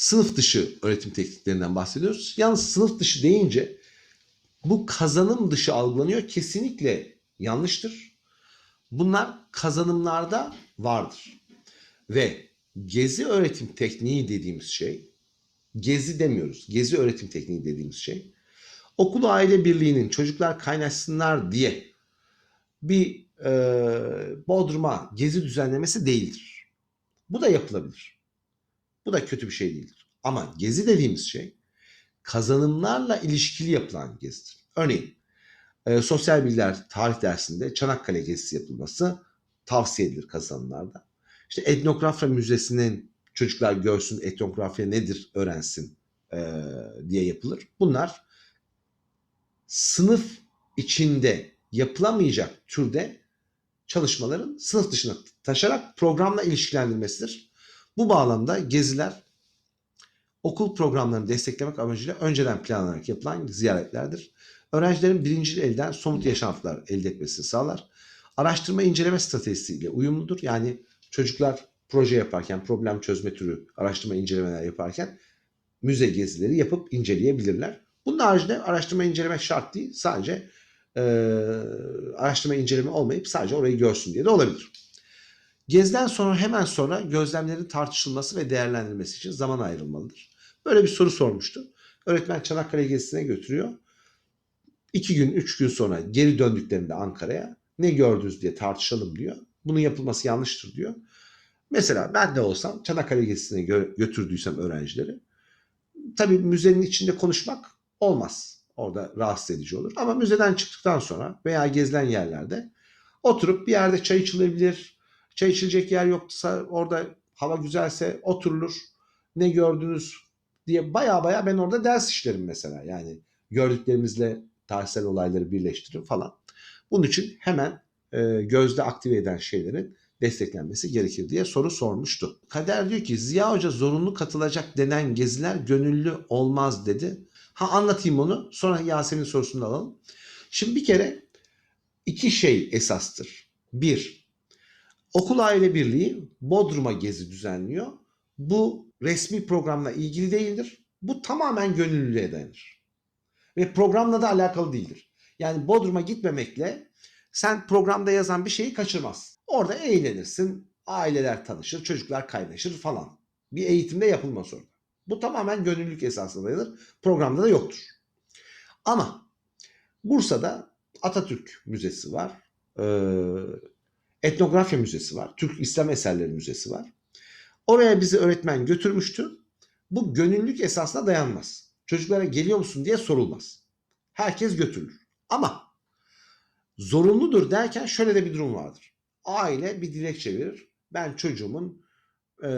sınıf dışı öğretim tekniklerinden bahsediyoruz. Yalnız sınıf dışı deyince bu kazanım dışı algılanıyor. Kesinlikle yanlıştır. Bunlar kazanımlarda vardır. Ve gezi öğretim tekniği dediğimiz şey, gezi demiyoruz. Gezi öğretim tekniği dediğimiz şey, okul aile birliğinin çocuklar kaynaşsınlar diye bir e, Bodrum'a gezi düzenlemesi değildir. Bu da yapılabilir. Bu da kötü bir şey değildir. Ama gezi dediğimiz şey kazanımlarla ilişkili yapılan gezidir. Örneğin e, sosyal bilgiler tarih dersinde Çanakkale gezisi yapılması tavsiye edilir kazanımlarda. İşte etnografya müzesinin çocuklar görsün etnografya nedir öğrensin e, diye yapılır. Bunlar sınıf içinde yapılamayacak türde çalışmaların sınıf dışına taşarak programla ilişkilendirmesidir. Bu bağlamda geziler okul programlarını desteklemek amacıyla önceden planlanarak yapılan ziyaretlerdir. Öğrencilerin birinci elden somut yaşantılar elde etmesini sağlar. Araştırma inceleme stratejisiyle uyumludur. Yani çocuklar proje yaparken, problem çözme türü araştırma incelemeler yaparken müze gezileri yapıp inceleyebilirler. Bunun haricinde araştırma inceleme şart değil. Sadece e, araştırma inceleme olmayıp sadece orayı görsün diye de olabilir. Gezden sonra hemen sonra gözlemlerin tartışılması ve değerlendirilmesi için zaman ayrılmalıdır. Böyle bir soru sormuştu. Öğretmen Çanakkale gezisine götürüyor. İki gün, üç gün sonra geri döndüklerinde Ankara'ya ne gördünüz diye tartışalım diyor. Bunun yapılması yanlıştır diyor. Mesela ben de olsam Çanakkale gezisine gö- götürdüysem öğrencileri tabii müzenin içinde konuşmak olmaz. Orada rahatsız edici olur. Ama müzeden çıktıktan sonra veya gezilen yerlerde oturup bir yerde çay içilebilir. Çay içilecek yer yoksa orada hava güzelse oturulur. Ne gördünüz diye baya baya ben orada ders işlerim mesela. Yani gördüklerimizle tarihsel olayları birleştiririm falan. Bunun için hemen e, gözde aktive eden şeylerin desteklenmesi gerekir diye soru sormuştu. Kader diyor ki Ziya Hoca zorunlu katılacak denen geziler gönüllü olmaz dedi. Ha anlatayım onu sonra Yasemin sorusunu alalım. Şimdi bir kere iki şey esastır. Bir, okul aile birliği Bodrum'a gezi düzenliyor. Bu resmi programla ilgili değildir. Bu tamamen gönüllülüğe dayanır. Ve programla da alakalı değildir. Yani Bodrum'a gitmemekle sen programda yazan bir şeyi kaçırmaz. Orada eğlenirsin, aileler tanışır, çocuklar kaynaşır falan. Bir eğitimde yapılmaz orada. Bu tamamen gönüllülük esasına dayanır. Programda da yoktur. Ama Bursa'da Atatürk Müzesi var. Ee, Etnografya Müzesi var. Türk İslam Eserleri Müzesi var. Oraya bizi öğretmen götürmüştü. Bu gönüllülük esasına dayanmaz. Çocuklara geliyor musun diye sorulmaz. Herkes götürülür. Ama zorunludur derken şöyle de bir durum vardır. Aile bir dilekçe verir. Ben çocuğumun e,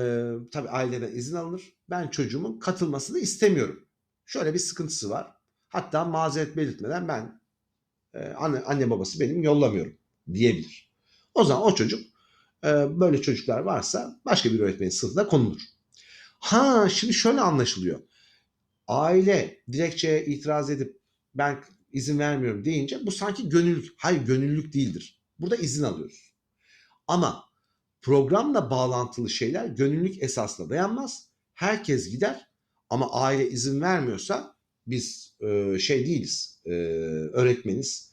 tabii aileden izin alınır. Ben çocuğumun katılmasını istemiyorum. Şöyle bir sıkıntısı var. Hatta mazeret belirtmeden ben e, anne, anne babası benim yollamıyorum diyebilir. O zaman o çocuk e, böyle çocuklar varsa başka bir öğretmenin sınıfına konulur. Ha şimdi şöyle anlaşılıyor. Aile dilekçeye itiraz edip ben izin vermiyorum deyince bu sanki gönüllülük. Hayır gönüllülük değildir. Burada izin alıyoruz. Ama programla bağlantılı şeyler gönüllülük esasına dayanmaz. Herkes gider ama aile izin vermiyorsa biz e, şey değiliz, e, öğretmeniz,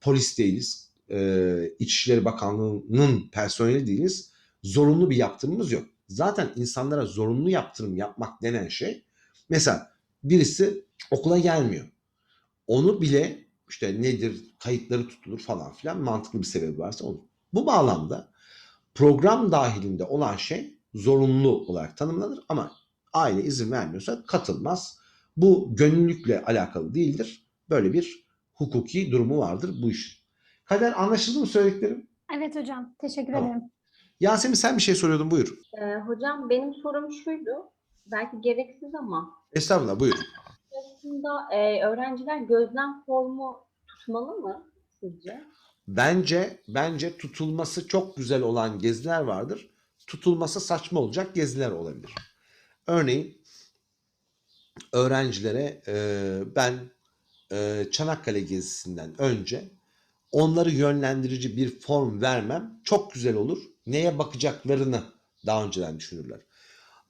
polis değiliz, e, İçişleri Bakanlığı'nın personeli değiliz. Zorunlu bir yaptırımımız yok. Zaten insanlara zorunlu yaptırım yapmak denen şey mesela birisi okula gelmiyor. Onu bile işte nedir kayıtları tutulur falan filan mantıklı bir sebebi varsa olur. Bu bağlamda program dahilinde olan şey zorunlu olarak tanımlanır ama aile izin vermiyorsa katılmaz. Bu gönüllülükle alakalı değildir. Böyle bir hukuki durumu vardır bu işin. Kader anlaşıldı mı söylediklerim? Evet hocam, teşekkür Tamam. ederim. Yasemin sen bir şey soruyordun buyur. Ee, hocam benim sorum şuydu. Belki gereksiz ama Estağfurullah buyur. aslında e, öğrenciler gözlem formu tutmalı mı sizce? Bence bence tutulması çok güzel olan geziler vardır. Tutulması saçma olacak geziler olabilir. Örneğin öğrencilere e, ben e, Çanakkale gezisinden önce onları yönlendirici bir form vermem çok güzel olur. Neye bakacaklarını daha önceden düşünürler.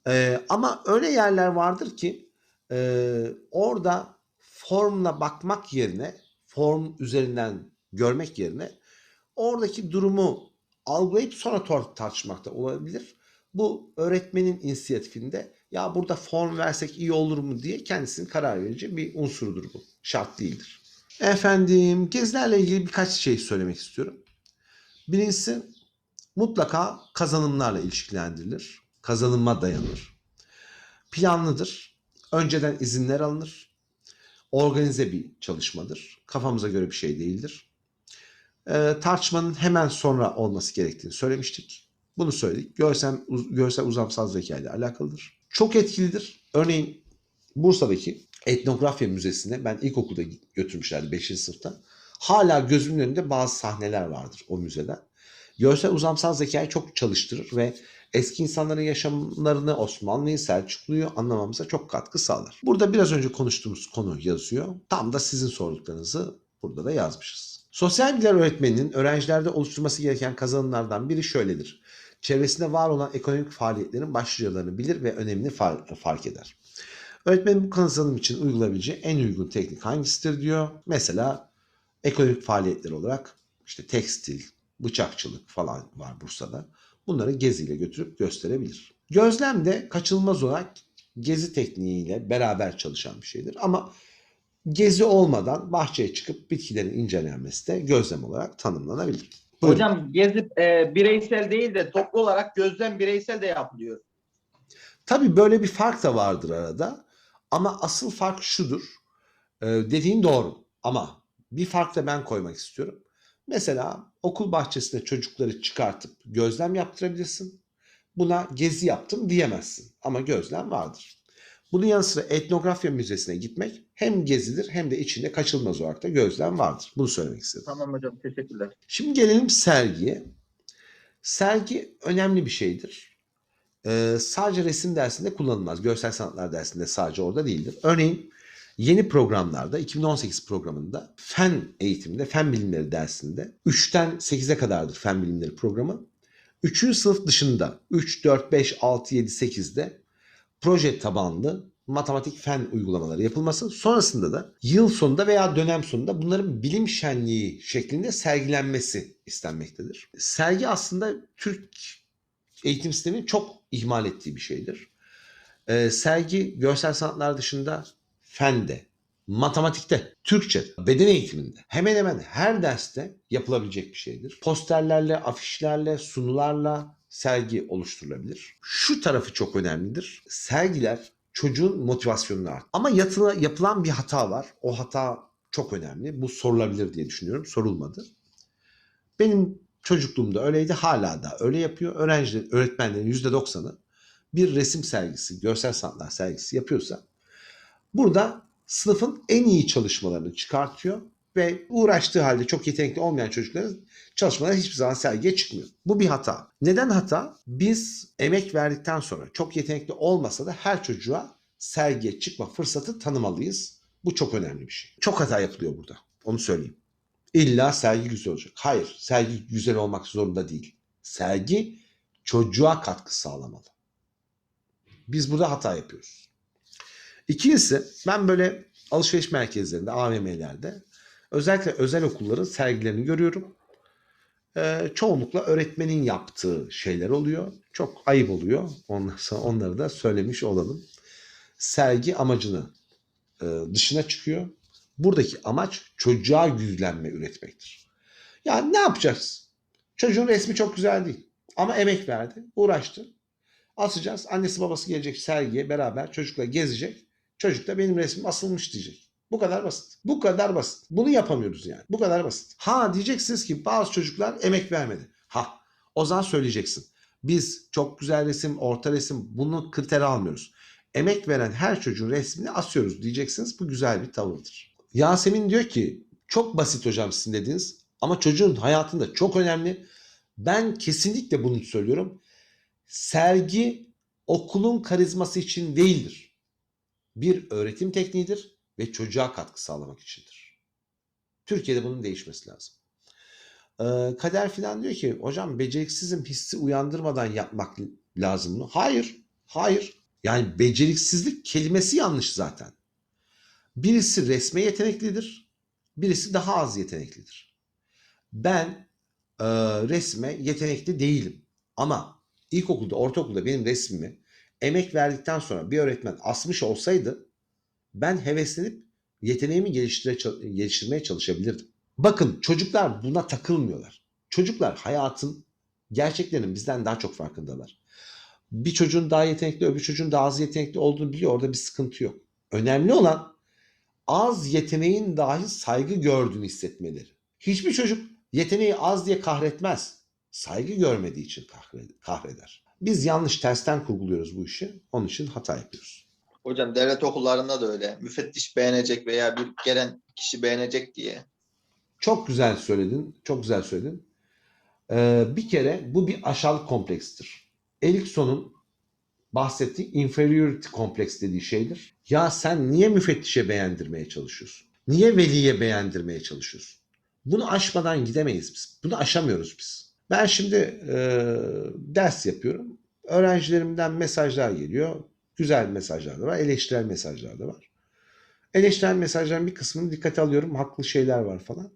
Ee, ama öyle yerler vardır ki e, orada formla bakmak yerine, form üzerinden görmek yerine oradaki durumu algılayıp sonra tor- tartışmakta olabilir. Bu öğretmenin inisiyatifinde ya burada form versek iyi olur mu diye kendisinin karar verici bir unsurudur bu. Şart değildir. Efendim gezilerle ilgili birkaç şey söylemek istiyorum. Birincisi mutlaka kazanımlarla ilişkilendirilir. Kazanıma dayanır. Planlıdır. Önceden izinler alınır. Organize bir çalışmadır. Kafamıza göre bir şey değildir. Ee, tartışmanın hemen sonra olması gerektiğini söylemiştik. Bunu söyledik. Görsel, uz- görsel uzamsal zeka ile alakalıdır. Çok etkilidir. Örneğin Bursa'daki Etnografya Müzesi'ne ben ilkokulda götürmüşlerdi 5. sınıfta. Hala gözümün önünde bazı sahneler vardır o müzeden. Görsel uzamsal zekayı çok çalıştırır ve eski insanların yaşamlarını Osmanlı'yı, Selçuklu'yu anlamamıza çok katkı sağlar. Burada biraz önce konuştuğumuz konu yazıyor. Tam da sizin sorduklarınızı burada da yazmışız. Sosyal bilgiler öğretmeninin öğrencilerde oluşturması gereken kazanımlardan biri şöyledir. Çevresinde var olan ekonomik faaliyetlerin başlıcalarını bilir ve önemini far- fark eder. Öğretmenin bu kazanım için uygulayabileceği en uygun teknik hangisidir diyor. Mesela ekonomik faaliyetler olarak işte tekstil, bıçakçılık falan var Bursa'da. Bunları geziyle götürüp gösterebilir. Gözlem de kaçınılmaz olarak gezi tekniğiyle beraber çalışan bir şeydir. Ama gezi olmadan bahçeye çıkıp bitkilerin incelenmesi de gözlem olarak tanımlanabilir. Buyurun. Hocam gezi e, bireysel değil de toplu olarak gözlem bireysel de yapılıyor. Tabii böyle bir fark da vardır arada. Ama asıl fark şudur. Ee, dediğin doğru. Ama bir fark da ben koymak istiyorum. Mesela okul bahçesinde çocukları çıkartıp gözlem yaptırabilirsin. Buna gezi yaptım diyemezsin. Ama gözlem vardır. Bunun yanı sıra etnografya müzesine gitmek hem gezidir hem de içinde kaçılmaz olarak da gözlem vardır. Bunu söylemek istedim. Tamam hocam teşekkürler. Şimdi gelelim sergiye. Sergi önemli bir şeydir. Ee, sadece resim dersinde kullanılmaz. Görsel sanatlar dersinde sadece orada değildir. Örneğin yeni programlarda 2018 programında fen eğitiminde, fen bilimleri dersinde 3'ten 8'e kadardır fen bilimleri programı. 3. sınıf dışında 3, 4, 5, 6, 7, 8'de proje tabanlı matematik fen uygulamaları yapılması. Sonrasında da yıl sonunda veya dönem sonunda bunların bilim şenliği şeklinde sergilenmesi istenmektedir. Sergi aslında Türk eğitim sisteminin çok ihmal ettiği bir şeydir. Ee, sergi görsel sanatlar dışında fende, matematikte, Türkçe, beden eğitiminde hemen hemen her derste yapılabilecek bir şeydir. Posterlerle, afişlerle, sunularla sergi oluşturulabilir. Şu tarafı çok önemlidir. Sergiler çocuğun motivasyonunu art. Ama yatıla, yapılan bir hata var. O hata çok önemli. Bu sorulabilir diye düşünüyorum. Sorulmadı. Benim çocukluğumda öyleydi. Hala da öyle yapıyor. Öğrenciler, öğretmenlerin %90'ı bir resim sergisi, görsel sanatlar sergisi yapıyorsa burada sınıfın en iyi çalışmalarını çıkartıyor ve uğraştığı halde çok yetenekli olmayan çocukların çalışmaları hiçbir zaman sergiye çıkmıyor. Bu bir hata. Neden hata? Biz emek verdikten sonra çok yetenekli olmasa da her çocuğa sergiye çıkma fırsatı tanımalıyız. Bu çok önemli bir şey. Çok hata yapılıyor burada. Onu söyleyeyim. İlla sergi güzel olacak. Hayır, sergi güzel olmak zorunda değil. Sergi çocuğa katkı sağlamalı. Biz burada hata yapıyoruz. İkincisi ben böyle alışveriş merkezlerinde, AVM'lerde özellikle özel okulların sergilerini görüyorum. Ee, çoğunlukla öğretmenin yaptığı şeyler oluyor. Çok ayıp oluyor. Ondan onları da söylemiş olalım. Sergi amacını e, dışına çıkıyor. Buradaki amaç çocuğa yüzlenme üretmektir. Yani ne yapacağız? Çocuğun resmi çok güzel değil. Ama emek verdi, uğraştı. Asacağız. Annesi babası gelecek sergiye beraber çocukla gezecek. Çocuk da benim resmim asılmış diyecek. Bu kadar basit. Bu kadar basit. Bunu yapamıyoruz yani. Bu kadar basit. Ha diyeceksiniz ki bazı çocuklar emek vermedi. Ha o zaman söyleyeceksin. Biz çok güzel resim, orta resim bunu kriter almıyoruz. Emek veren her çocuğun resmini asıyoruz diyeceksiniz. Bu güzel bir tavırdır. Yasemin diyor ki çok basit hocam sizin dediğiniz ama çocuğun hayatında çok önemli. Ben kesinlikle bunu söylüyorum. Sergi okulun karizması için değildir. Bir öğretim tekniğidir ve çocuğa katkı sağlamak içindir. Türkiye'de bunun değişmesi lazım. Ee, Kader filan diyor ki hocam beceriksizim hissi uyandırmadan yapmak lazım mı? Hayır. Hayır. Yani beceriksizlik kelimesi yanlış zaten. Birisi resme yeteneklidir, birisi daha az yeteneklidir. Ben e, resme yetenekli değilim. Ama ilkokulda, ortaokulda benim resmimi emek verdikten sonra bir öğretmen asmış olsaydı ben heveslenip yeteneğimi geliştire, geliştirmeye çalışabilirdim. Bakın çocuklar buna takılmıyorlar. Çocuklar hayatın gerçeklerinin bizden daha çok farkındalar. Bir çocuğun daha yetenekli, öbür çocuğun daha az yetenekli olduğunu biliyor. Orada bir sıkıntı yok. Önemli olan az yeteneğin dahi saygı gördüğünü hissetmeleri. Hiçbir çocuk yeteneği az diye kahretmez. Saygı görmediği için kahre- kahreder. Biz yanlış tersten kurguluyoruz bu işi. Onun için hata yapıyoruz. Hocam devlet okullarında da öyle. Müfettiş beğenecek veya bir gelen kişi beğenecek diye. Çok güzel söyledin. Çok güzel söyledin. Ee, bir kere bu bir aşağılık komplekstir. Erikson'un bahsettiği inferiority kompleks dediği şeydir. Ya sen niye müfettişe beğendirmeye çalışıyorsun? Niye veliye beğendirmeye çalışıyorsun? Bunu aşmadan gidemeyiz biz. Bunu aşamıyoruz biz. Ben şimdi e, ders yapıyorum. Öğrencilerimden mesajlar geliyor. Güzel mesajlar da var. Eleştirel mesajlar da var. Eleştirel mesajların bir kısmını dikkate alıyorum. Haklı şeyler var falan.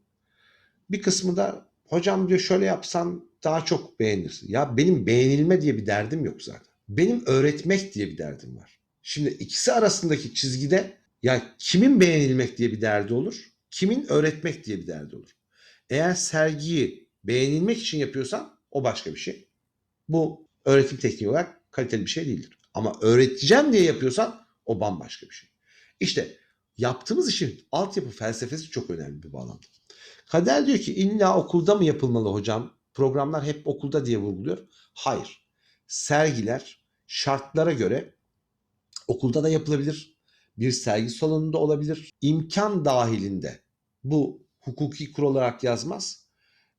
Bir kısmı da hocam diyor şöyle yapsan daha çok beğenirsin. Ya benim beğenilme diye bir derdim yok zaten. Benim öğretmek diye bir derdim var. Şimdi ikisi arasındaki çizgide ya kimin beğenilmek diye bir derdi olur, kimin öğretmek diye bir derdi olur. Eğer sergiyi beğenilmek için yapıyorsan o başka bir şey. Bu öğretim tekniği olarak kaliteli bir şey değildir. Ama öğreteceğim diye yapıyorsan o bambaşka bir şey. İşte yaptığımız işin altyapı felsefesi çok önemli bir bağlamda. Kader diyor ki illa okulda mı yapılmalı hocam? Programlar hep okulda diye vurguluyor. Hayır. Sergiler şartlara göre okulda da yapılabilir. Bir sergi salonunda olabilir. İmkan dahilinde bu hukuki kural olarak yazmaz.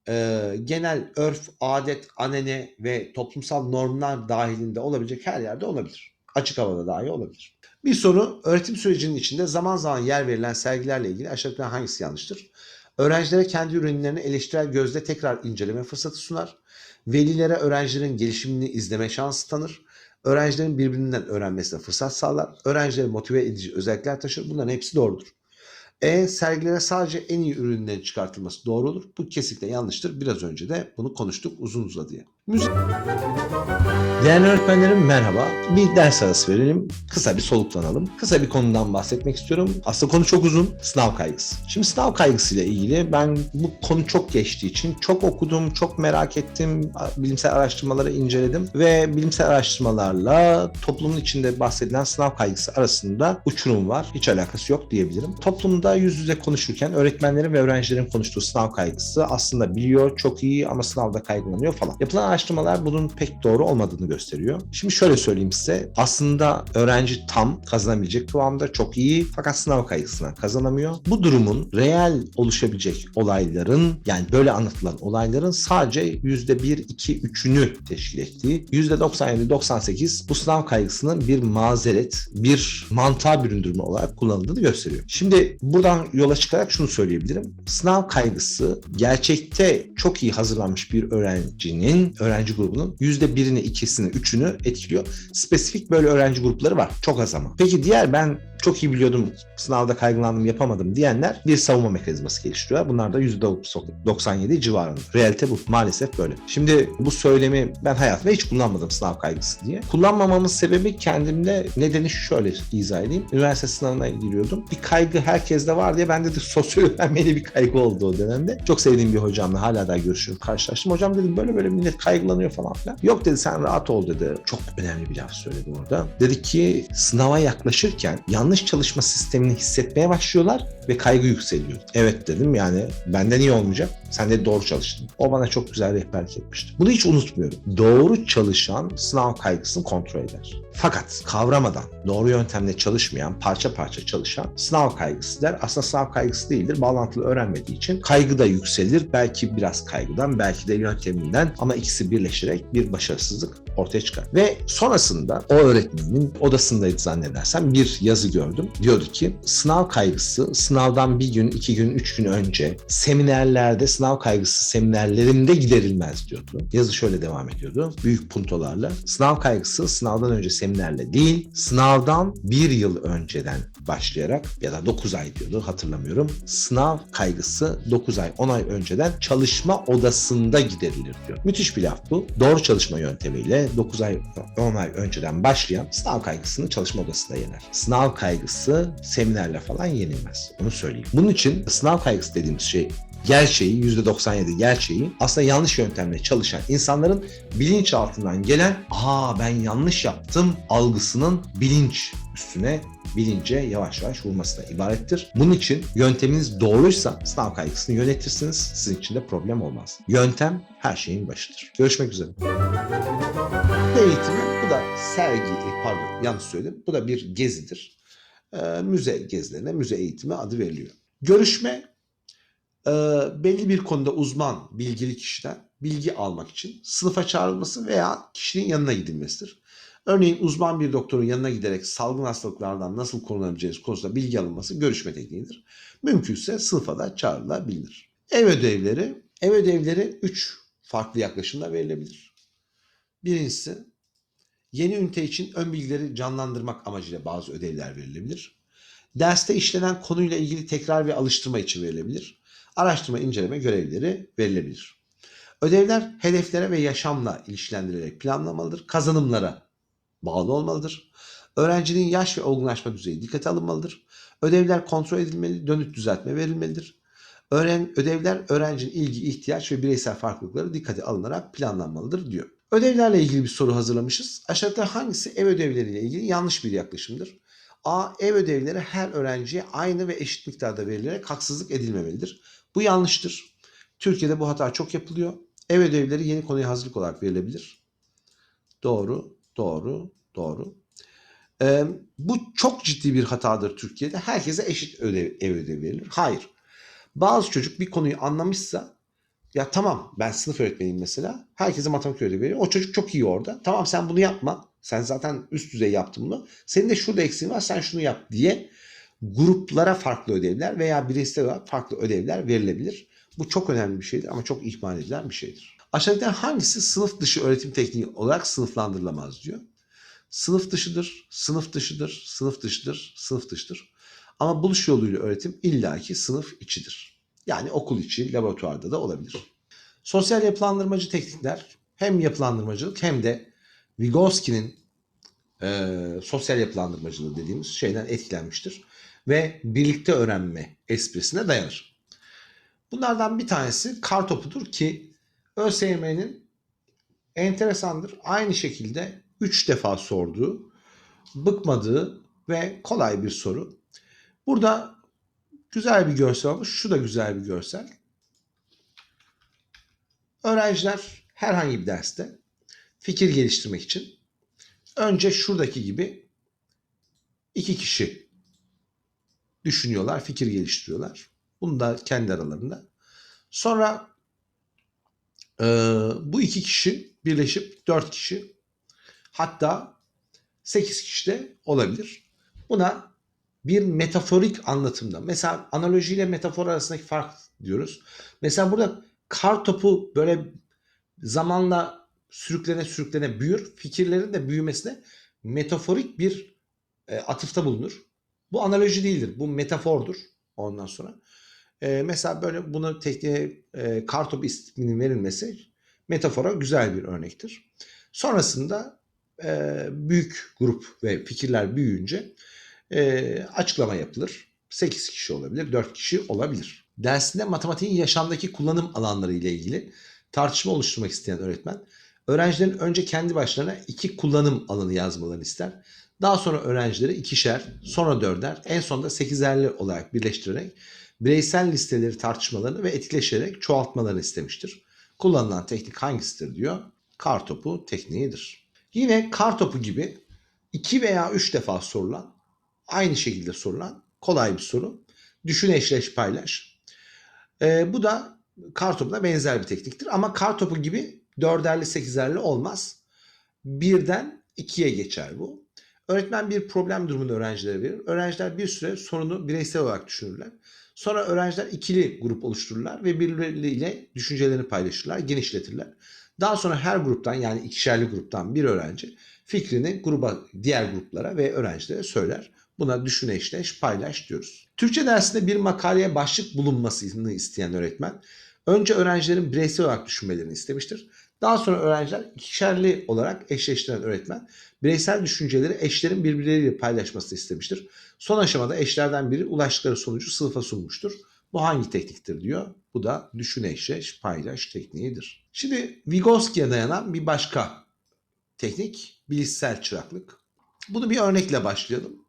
Ee, genel örf, adet, anene ve toplumsal normlar dahilinde olabilecek her yerde olabilir. Açık havada dahi olabilir. Bir soru öğretim sürecinin içinde zaman zaman yer verilen sergilerle ilgili aşağıdakilerden hangisi yanlıştır? Öğrencilere kendi ürünlerini eleştirel gözle tekrar inceleme fırsatı sunar. Velilere öğrencilerin gelişimini izleme şansı tanır. Öğrencilerin birbirinden öğrenmesine fırsat sağlar. Öğrencileri motive edici özellikler taşır. Bunların hepsi doğrudur. E sergilere sadece en iyi ürünlerin çıkartılması doğru olur. Bu kesinlikle yanlıştır. Biraz önce de bunu konuştuk uzun uzadıya. Müzik Değerli öğretmenlerim merhaba. Bir ders arası verelim. Kısa bir soluklanalım. Kısa bir konudan bahsetmek istiyorum. Aslında konu çok uzun. Sınav kaygısı. Şimdi sınav kaygısıyla ilgili ben bu konu çok geçtiği için çok okudum, çok merak ettim. Bilimsel araştırmaları inceledim ve bilimsel araştırmalarla toplumun içinde bahsedilen sınav kaygısı arasında uçurum var. Hiç alakası yok diyebilirim. Toplumda yüz yüze konuşurken öğretmenlerin ve öğrencilerin konuştuğu sınav kaygısı aslında biliyor, çok iyi ama sınavda kaygılanıyor falan. Yapılan araştırmalar bunun pek doğru olmadığını gösteriyor. Şimdi şöyle söyleyeyim size. Aslında öğrenci tam kazanabilecek kıvamda çok iyi fakat sınav kaygısına kazanamıyor. Bu durumun reel oluşabilecek olayların yani böyle anlatılan olayların sadece %1, 2, 3'ünü teşkil ettiği %97-98 bu sınav kaygısının bir mazeret, bir mantığa büründürme olarak kullanıldığını gösteriyor. Şimdi buradan yola çıkarak şunu söyleyebilirim. Sınav kaygısı gerçekte çok iyi hazırlanmış bir öğrencinin, öğrenci grubunun %1'ini, 2'sini, 3'ünü etkiliyor. Spesifik böyle öğrenci grupları var. Çok az ama. Peki diğer ben çok iyi biliyordum, sınavda kaygılandım, yapamadım diyenler bir savunma mekanizması geliştiriyor. Bunlar da %97 civarında. Realite bu. Maalesef böyle. Şimdi bu söylemi ben hayatımda hiç kullanmadım sınav kaygısı diye. Kullanmamamın sebebi kendimde nedeni şöyle izah edeyim. Üniversite sınavına giriyordum. Bir kaygı herkeste var diye bende de sosyal öğrenmeli bir kaygı oldu o dönemde. Çok sevdiğim bir hocamla hala da görüşüyorum, karşılaştım. Hocam dedim böyle böyle millet kaygılanıyor falan filan. Yok dedi sen rahat ol dedi. Çok önemli bir laf söyledi orada. Dedi ki sınava yaklaşırken yanlış çalışma sistemini hissetmeye başlıyorlar ve kaygı yükseliyor. Evet dedim yani benden iyi olmayacak. Sen de doğru çalıştın. O bana çok güzel rehberlik etmişti. Bunu hiç unutmuyorum. Doğru çalışan sınav kaygısını kontrol eder. Fakat kavramadan, doğru yöntemle çalışmayan, parça parça çalışan sınav kaygısı der. Aslında sınav kaygısı değildir. Bağlantılı öğrenmediği için kaygı da yükselir. Belki biraz kaygıdan, belki de yönteminden ama ikisi birleşerek bir başarısızlık ortaya çıkar. Ve sonrasında o öğretmenin odasındaydı zannedersem bir yazı gördüm. Diyordu ki sınav kaygısı sınavdan bir gün, iki gün, üç gün önce seminerlerde sınav kaygısı seminerlerimde giderilmez diyordu. Yazı şöyle devam ediyordu. Büyük puntolarla. Sınav kaygısı sınavdan önce seminerle değil, sınavdan bir yıl önceden başlayarak ya da 9 ay diyordu hatırlamıyorum. Sınav kaygısı 9 ay 10 ay önceden çalışma odasında giderilir diyor. Müthiş bir laf bu. Doğru çalışma yöntemiyle 9 ay 10 ay önceden başlayan sınav kaygısını çalışma odasında yener. Sınav kaygısı seminerle falan yenilmez. Onu söyleyeyim. Bunun için sınav kaygısı dediğimiz şey gerçeği, %97 gerçeği aslında yanlış yöntemle çalışan insanların bilinçaltından gelen aa ben yanlış yaptım algısının bilinç üstüne bilince yavaş yavaş vurmasına ibarettir. Bunun için yönteminiz doğruysa sınav kaygısını yönetirsiniz. Sizin için de problem olmaz. Yöntem her şeyin başıdır. Görüşmek üzere. Eğitimi, bu da sergi, e, pardon yanlış söyledim. Bu da bir gezidir. Ee, müze gezilerine müze eğitimi adı veriliyor. Görüşme e, belli bir konuda uzman, bilgili kişiden bilgi almak için sınıfa çağrılması veya kişinin yanına gidilmesidir. Örneğin uzman bir doktorun yanına giderek salgın hastalıklardan nasıl korunabileceğiniz konusunda bilgi alınması görüşme tekniğidir. Mümkünse sınıfa da çağrılabilir. Ev ödevleri, ev ödevleri 3 farklı yaklaşımla verilebilir. Birincisi yeni ünite için ön bilgileri canlandırmak amacıyla bazı ödevler verilebilir. Derste işlenen konuyla ilgili tekrar ve alıştırma için verilebilir. Araştırma inceleme görevleri verilebilir. Ödevler hedeflere ve yaşamla ilişkilendirilerek planlamalıdır. Kazanımlara bağlı olmalıdır. Öğrencinin yaş ve olgunlaşma düzeyi dikkate alınmalıdır. Ödevler kontrol edilmeli, dönüt düzeltme verilmelidir. Öğren, ödevler öğrencinin ilgi, ihtiyaç ve bireysel farklılıkları dikkate alınarak planlanmalıdır diyor. Ödevlerle ilgili bir soru hazırlamışız. Aşağıda hangisi ev ödevleriyle ilgili yanlış bir yaklaşımdır? A. Ev ödevleri her öğrenciye aynı ve eşit miktarda verilerek haksızlık edilmemelidir. Bu yanlıştır. Türkiye'de bu hata çok yapılıyor. Ev ödevleri yeni konuya hazırlık olarak verilebilir. Doğru, doğru, doğru. Ee, bu çok ciddi bir hatadır Türkiye'de. Herkese eşit ödev, ev ödevi verilir. Hayır. Bazı çocuk bir konuyu anlamışsa ya tamam ben sınıf öğretmeniyim mesela. Herkese matematik ödevi veriyor. O çocuk çok iyi orada. Tamam sen bunu yapma. Sen zaten üst düzey yaptın bunu. Senin de şurada eksiğin var sen şunu yap diye gruplara farklı ödevler veya bireysel olarak farklı ödevler verilebilir. Bu çok önemli bir şeydir ama çok ihmal edilen bir şeydir. Aşağıdakilerden hangisi sınıf dışı öğretim tekniği olarak sınıflandırılamaz diyor. Sınıf dışıdır, sınıf dışıdır, sınıf dışıdır, sınıf dışıdır. Ama buluş yoluyla öğretim illaki sınıf içidir. Yani okul içi, laboratuvarda da olabilir. Sosyal yapılandırmacı teknikler hem yapılandırmacılık hem de Vygotsky'nin e, sosyal yapılandırmacılığı dediğimiz şeyden etkilenmiştir. Ve birlikte öğrenme esprisine dayanır. Bunlardan bir tanesi kar topudur ki ÖSYM'nin enteresandır. Aynı şekilde 3 defa sorduğu, bıkmadığı ve kolay bir soru. Burada güzel bir görsel olmuş. Şu da güzel bir görsel. Öğrenciler herhangi bir derste fikir geliştirmek için önce şuradaki gibi iki kişi düşünüyorlar, fikir geliştiriyorlar. Bunu da kendi aralarında. Sonra e, bu iki kişi birleşip dört kişi hatta sekiz kişi de olabilir. Buna bir metaforik anlatımda. Mesela analojiyle metafor arasındaki fark diyoruz. Mesela burada kar topu böyle zamanla sürüklene sürüklene büyür. Fikirlerin de büyümesine metaforik bir e, atıfta bulunur. Bu analoji değildir. Bu metafordur ondan sonra. E, mesela böyle bunu tekniğe e, kar topu isminin verilmesi metafora güzel bir örnektir. Sonrasında e, büyük grup ve fikirler büyüyünce e, açıklama yapılır. 8 kişi olabilir, 4 kişi olabilir. Dersinde matematiğin yaşamdaki kullanım alanları ile ilgili tartışma oluşturmak isteyen öğretmen, öğrencilerin önce kendi başlarına iki kullanım alanı yazmalarını ister. Daha sonra öğrencileri ikişer, sonra dörder, en sonunda sekizerli olarak birleştirerek bireysel listeleri tartışmalarını ve etkileşerek çoğaltmalarını istemiştir. Kullanılan teknik hangisidir diyor. Kar topu tekniğidir. Yine kar topu gibi iki veya üç defa sorulan, aynı şekilde sorulan kolay bir soru. Düşün eşleş paylaş. Ee, bu da kar topuna benzer bir tekniktir. Ama kar topu gibi dörderli sekizerli olmaz. birden ikiye geçer bu. Öğretmen bir problem durumunu öğrencilere verir. Öğrenciler bir süre sorunu bireysel olarak düşünürler. Sonra öğrenciler ikili grup oluştururlar ve birbirleriyle düşüncelerini paylaşırlar, genişletirler. Daha sonra her gruptan yani ikişerli gruptan bir öğrenci fikrini gruba, diğer gruplara ve öğrencilere söyler. Buna düşün eşleş, paylaş diyoruz. Türkçe dersinde bir makaleye başlık bulunmasını isteyen öğretmen önce öğrencilerin bireysel olarak düşünmelerini istemiştir. Daha sonra öğrenciler ikişerli olarak eşleştiren öğretmen bireysel düşünceleri eşlerin birbirleriyle paylaşmasını istemiştir. Son aşamada eşlerden biri ulaştıkları sonucu sınıfa sunmuştur. Bu hangi tekniktir diyor. Bu da düşün eşleş, paylaş tekniğidir. Şimdi Vygotsky'ye dayanan bir başka teknik bilişsel çıraklık. Bunu bir örnekle başlayalım.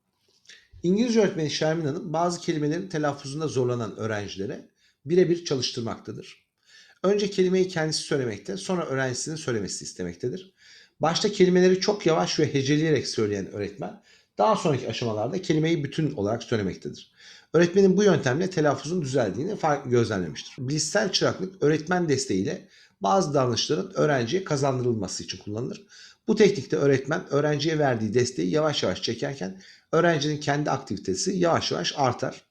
İngilizce öğretmeni Şermin Hanım bazı kelimelerin telaffuzunda zorlanan öğrencilere birebir çalıştırmaktadır. Önce kelimeyi kendisi söylemekte, sonra öğrencisinin söylemesi istemektedir. Başta kelimeleri çok yavaş ve heceleyerek söyleyen öğretmen, daha sonraki aşamalarda kelimeyi bütün olarak söylemektedir. Öğretmenin bu yöntemle telaffuzun düzeldiğini gözlemlemiştir. Bilişsel çıraklık öğretmen desteğiyle bazı davranışların öğrenciye kazandırılması için kullanılır. Bu teknikte öğretmen öğrenciye verdiği desteği yavaş yavaş çekerken öğrencinin kendi aktivitesi yavaş yavaş artar.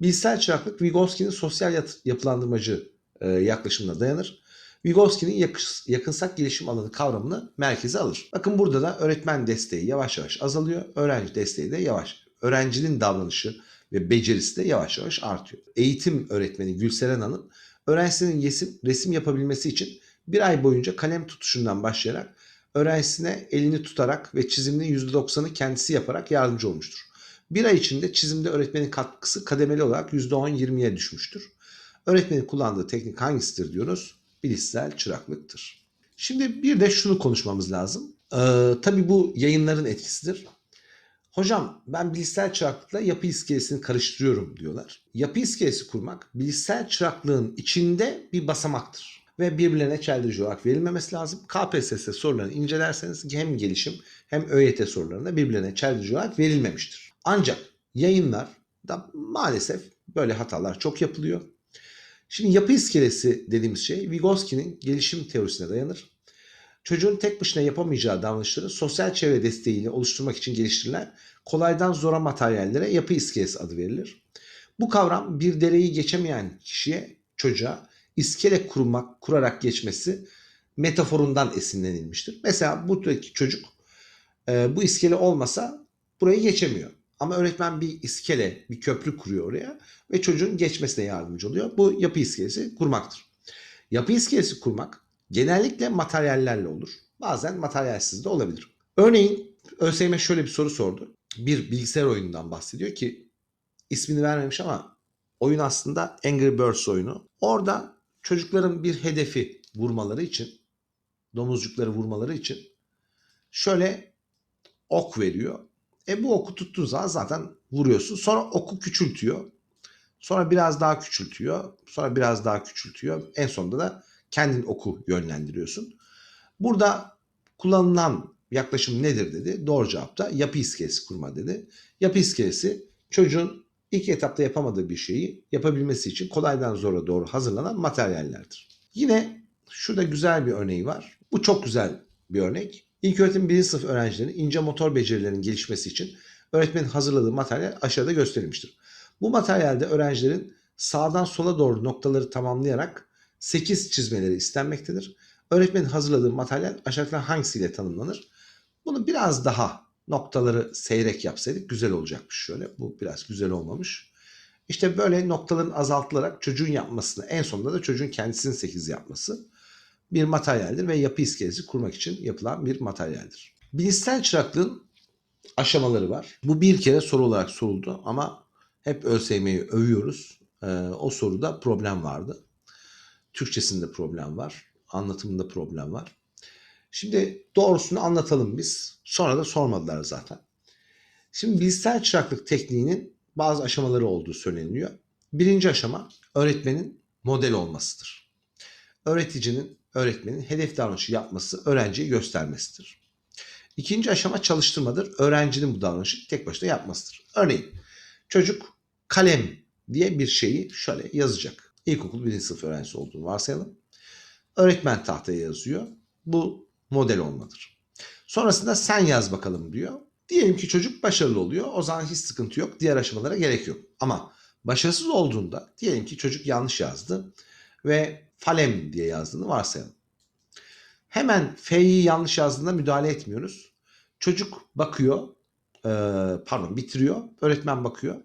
Bilişsel çıraklık Vygotsky'nin sosyal yapılandırmacı e, yaklaşımına dayanır. Vygotsky'nin yakınsak gelişim alanı kavramını merkeze alır. Bakın burada da öğretmen desteği yavaş yavaş azalıyor. Öğrenci desteği de yavaş. Öğrencinin davranışı ve becerisi de yavaş yavaş artıyor. Eğitim öğretmeni Gülseren Hanım öğrencisinin resim, resim yapabilmesi için bir ay boyunca kalem tutuşundan başlayarak öğrencisine elini tutarak ve çiziminin %90'ı kendisi yaparak yardımcı olmuştur. Bir ay içinde çizimde öğretmenin katkısı kademeli olarak %10-20'ye düşmüştür. Öğretmenin kullandığı teknik hangisidir diyoruz? Bilişsel çıraklıktır. Şimdi bir de şunu konuşmamız lazım. Ee, tabii bu yayınların etkisidir. Hocam ben bilişsel çıraklıkla yapı iskelesini karıştırıyorum diyorlar. Yapı iskelesi kurmak bilişsel çıraklığın içinde bir basamaktır. Ve birbirlerine çeldirici olarak verilmemesi lazım. KPSS sorularını incelerseniz hem gelişim hem ÖYT sorularında birbirlerine çeldirici olarak verilmemiştir. Ancak yayınlarda maalesef böyle hatalar çok yapılıyor. Şimdi yapı iskelesi dediğimiz şey Vygotsky'nin gelişim teorisine dayanır. Çocuğun tek başına yapamayacağı davranışları sosyal çevre desteğiyle oluşturmak için geliştirilen kolaydan zora materyallere yapı iskelesi adı verilir. Bu kavram bir dereyi geçemeyen kişiye, çocuğa iskele kurmak, kurarak geçmesi metaforundan esinlenilmiştir. Mesela buradaki çocuk e, bu iskele olmasa burayı geçemiyor. Ama öğretmen bir iskele, bir köprü kuruyor oraya ve çocuğun geçmesine yardımcı oluyor. Bu yapı iskelesi kurmaktır. Yapı iskelesi kurmak genellikle materyallerle olur. Bazen materyalsiz de olabilir. Örneğin ÖSYM şöyle bir soru sordu. Bir bilgisayar oyunundan bahsediyor ki ismini vermemiş ama oyun aslında Angry Birds oyunu. Orada çocukların bir hedefi vurmaları için, domuzcukları vurmaları için şöyle ok veriyor. E bu oku tuttuğun zaman zaten vuruyorsun. Sonra oku küçültüyor. Sonra biraz daha küçültüyor. Sonra biraz daha küçültüyor. En sonunda da kendin oku yönlendiriyorsun. Burada kullanılan yaklaşım nedir dedi. Doğru cevap da yapı iskelesi kurma dedi. Yapı iskelesi çocuğun ilk etapta yapamadığı bir şeyi yapabilmesi için kolaydan zora doğru hazırlanan materyallerdir. Yine şurada güzel bir örneği var. Bu çok güzel bir örnek. İlk öğretim 1. sınıf öğrencilerinin ince motor becerilerinin gelişmesi için öğretmenin hazırladığı materyal aşağıda gösterilmiştir. Bu materyalde öğrencilerin sağdan sola doğru noktaları tamamlayarak 8 çizmeleri istenmektedir. Öğretmenin hazırladığı materyal aşağıdakilerden hangisiyle tanımlanır? Bunu biraz daha noktaları seyrek yapsaydık güzel olacakmış şöyle. Bu biraz güzel olmamış. İşte böyle noktaların azaltılarak çocuğun yapmasını en sonunda da çocuğun kendisinin 8 yapması bir materyaldir ve yapı iskelesi kurmak için yapılan bir materyaldir. Bilişsel çıraklığın aşamaları var. Bu bir kere soru olarak soruldu ama hep ÖSYM'yi övüyoruz. Ee, o soruda problem vardı. Türkçesinde problem var. Anlatımında problem var. Şimdi doğrusunu anlatalım biz. Sonra da sormadılar zaten. Şimdi bilişsel çıraklık tekniğinin bazı aşamaları olduğu söyleniliyor. Birinci aşama öğretmenin model olmasıdır. Öğreticinin, öğretmenin hedef davranışı yapması, öğrenciye göstermesidir. İkinci aşama çalıştırmadır. Öğrencinin bu davranışı tek başına yapmasıdır. Örneğin çocuk kalem diye bir şeyi şöyle yazacak. İlkokul birinci sınıf öğrencisi olduğunu varsayalım. Öğretmen tahtaya yazıyor. Bu model olmadır. Sonrasında sen yaz bakalım diyor. Diyelim ki çocuk başarılı oluyor. O zaman hiç sıkıntı yok. Diğer aşamalara gerek yok. Ama başarısız olduğunda diyelim ki çocuk yanlış yazdı ve falem diye yazdığını varsayalım. Hemen F'yi yanlış yazdığında müdahale etmiyoruz. Çocuk bakıyor, e, pardon bitiriyor, öğretmen bakıyor.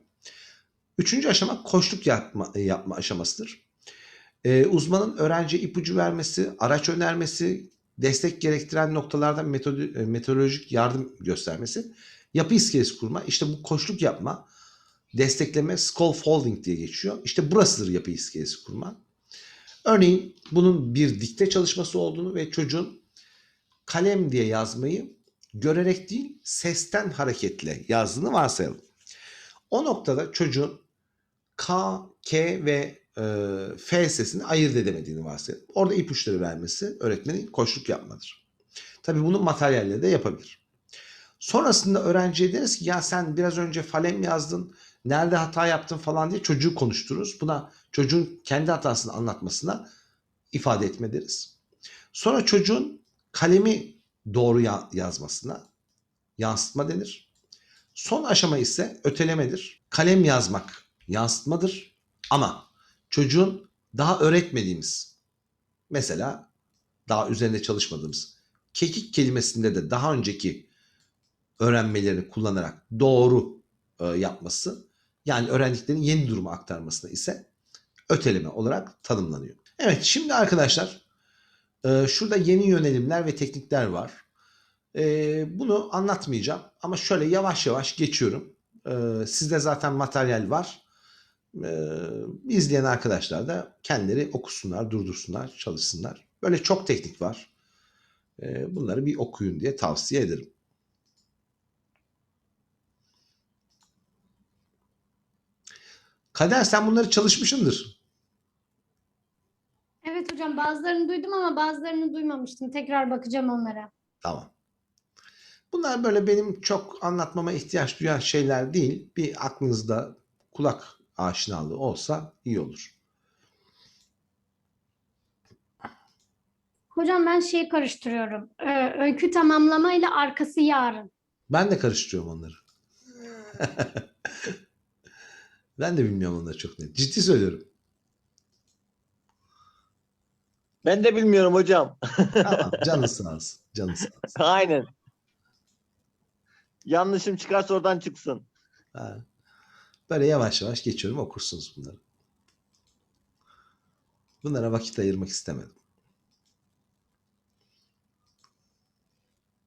Üçüncü aşama koçluk yapma, yapma aşamasıdır. E, uzmanın öğrenciye ipucu vermesi, araç önermesi, destek gerektiren noktalarda metod- e, metodolojik yardım göstermesi, yapı iskelesi kurma, işte bu koçluk yapma, destekleme, scaffolding diye geçiyor. İşte burasıdır yapı iskelesi kurma. Örneğin bunun bir dikte çalışması olduğunu ve çocuğun kalem diye yazmayı görerek değil sesten hareketle yazdığını varsayalım. O noktada çocuğun K, K ve e, F sesini ayırt edemediğini varsayalım. Orada ipuçları vermesi öğretmenin koçluk yapmadır. Tabii bunu materyalle de yapabilir. Sonrasında öğrenciye deriz ki ya sen biraz önce falem yazdın, nerede hata yaptın falan diye çocuğu konuştururuz. Buna çocuğun kendi hatasını anlatmasına ifade etme deriz. Sonra çocuğun kalemi doğru ya- yazmasına yansıtma denir. Son aşama ise ötelemedir. Kalem yazmak yansıtmadır. Ama çocuğun daha öğretmediğimiz mesela daha üzerinde çalışmadığımız kekik kelimesinde de daha önceki öğrenmelerini kullanarak doğru e, yapması yani öğrendiklerini yeni duruma aktarmasına ise öteleme olarak tanımlanıyor. Evet şimdi arkadaşlar e, şurada yeni yönelimler ve teknikler var. E, bunu anlatmayacağım ama şöyle yavaş yavaş geçiyorum. E, sizde zaten materyal var. E, izleyen arkadaşlar da kendileri okusunlar, durdursunlar, çalışsınlar. Böyle çok teknik var. E, bunları bir okuyun diye tavsiye ederim. Kader sen bunları çalışmışsındır. Evet hocam bazılarını duydum ama bazılarını duymamıştım. Tekrar bakacağım onlara. Tamam. Bunlar böyle benim çok anlatmama ihtiyaç duyan şeyler değil. Bir aklınızda kulak aşinalığı olsa iyi olur. Hocam ben şeyi karıştırıyorum. Ee, öykü tamamlama ile arkası yarın. Ben de karıştırıyorum onları. ben de bilmiyorum onları çok net. Ciddi söylüyorum. Ben de bilmiyorum hocam. Tamam. Canın sağ olsun. Canın sağ olsun. Aynen. Yanlışım çıkarsa oradan çıksın. Ha. Böyle yavaş yavaş geçiyorum okursunuz bunları. Bunlara vakit ayırmak istemedim.